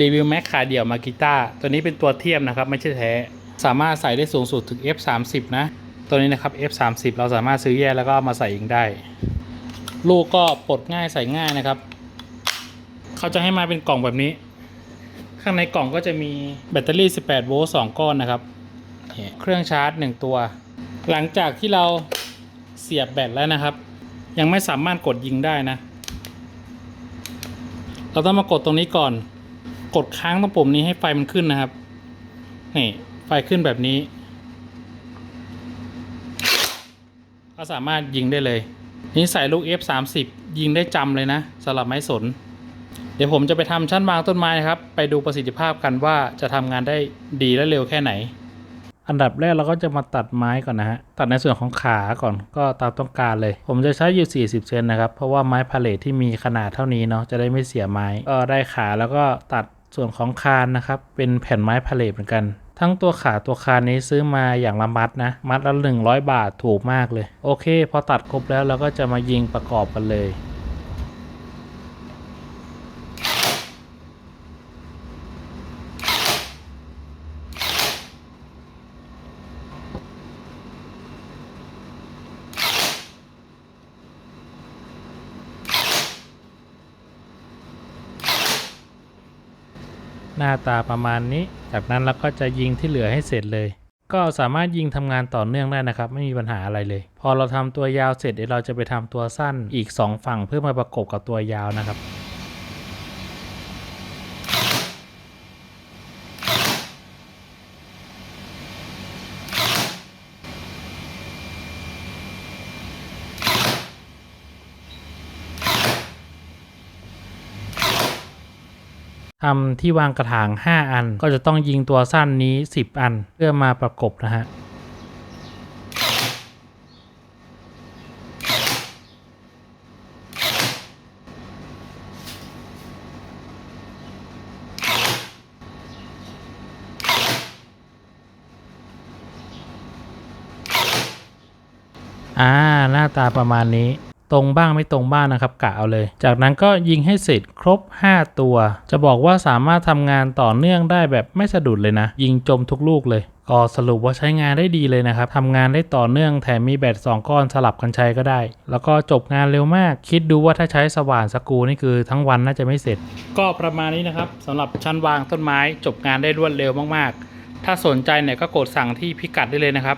รีวิวแม็กขาเดี่ยวมากิต้าตัวนี้เป็นตัวเทียมนะครับ ไม่ใช่แท้ สามารถใส่ได้สูงสุดถึง F30 นะ ตัวนี้นะครับ F30 เราสามารถซื้อแยกแล้วก็มาใส่เองได้ ลูกก็ปลดง่ายใส่ง่ายนะครับ เขาจะให้มาเป็นกล่องแบบนี้ ข้างในกล่องก็จะมีแบตเตอรี่ 18 โวลต์ 2 ก้อนนะครับ เครื่องชาร์จ 1 ตัว หลังจากที่เราเสียบแบตแล้วนะครับ ยังไม่สามารถกดยิงได้นะ เราต้องมากดตรงนี้ก่อน กดค้างตรงปุ่มนี้ให้ไฟมันขึ้นนะครับ นี่ไฟขึ้นแบบนี้ ก็สามารถยิงได้เลย นี่ใส่ลูก F30 ยิงได้จำเลยนะสำหรับไม้สน เดี๋ยวผมจะไปทำชั้นวางต้นไม้นะครับ ไปดูประสิทธิภาพกันว่าจะทำงานได้ดีและเร็วแค่ไหน อันดับแรกเราก็จะมาตัดไม้ก่อนนะฮะ ตัดในส่วนของขาก่อนก็ตามต้องการเลย ผมจะใช้อยู่ 40 เซนนะครับ เพราะว่าไม้พาเลทที่มีขนาดเท่านี้เนาะจะได้ไม่เสียไม้ก็ได้ขาแล้วก็ตัด ส่วนของคานนะครับ เป็นแผ่นไม้พาเลทเหมือนกัน ทั้งตัวขาตัวคานนี้ซื้อมาอย่างละมัดนะ มัดละ100 บาทถูกมากเลย โอเค พอตัดครบแล้วเราก็จะมายิงประกอบกันเลย หน้าตาประมาณนี้ จากนั้นเราก็จะยิงที่เหลือให้เสร็จเลย ก็สามารถยิงทำงานต่อเนื่องได้นะครับ ไม่มีปัญหาอะไรเลย พอเราทำตัวยาวเสร็จเดี๋ยวเราจะไปทำตัวสั้นอีก 2 ฝั่งเพื่อมาประกบกับตัวยาวนะครับ ทำที่วางกระถาง 5 อัน ก็จะต้องยิงตัวสั้นนี้ 10 อัน เพื่อมาประกบนะฮะอ่าหน้าตาประมาณนี้ ตรงบ้างไม่ตรงบ้างนะครับกะเอาเลย จากนั้นก็ยิงให้เสร็จครบ 5 ตัว จะบอกว่าสามารถทำงานต่อเนื่องได้แบบไม่สะดุดเลยนะ ยิงจมทุกลูกเลยก็สรุปว่าใช้งานได้ดีเลยนะครับทำงานได้ต่อเนื่องแถมมีแบต2ก้อนสลับกันใช้ก็ได้ แล้วก็จบงานเร็วมาก คิดดูว่าถ้าใช้สว่านสกรูนี่คือทั้งวันน่าจะไม่เสร็จ ก็ประมาณนี้นะครับสำหรับชั้นวางต้นไม้ จบงานได้รวดเร็วมากๆ ถ้าสนใจเนี่ยก็กดสั่งที่พิกัดได้เลยนะครับ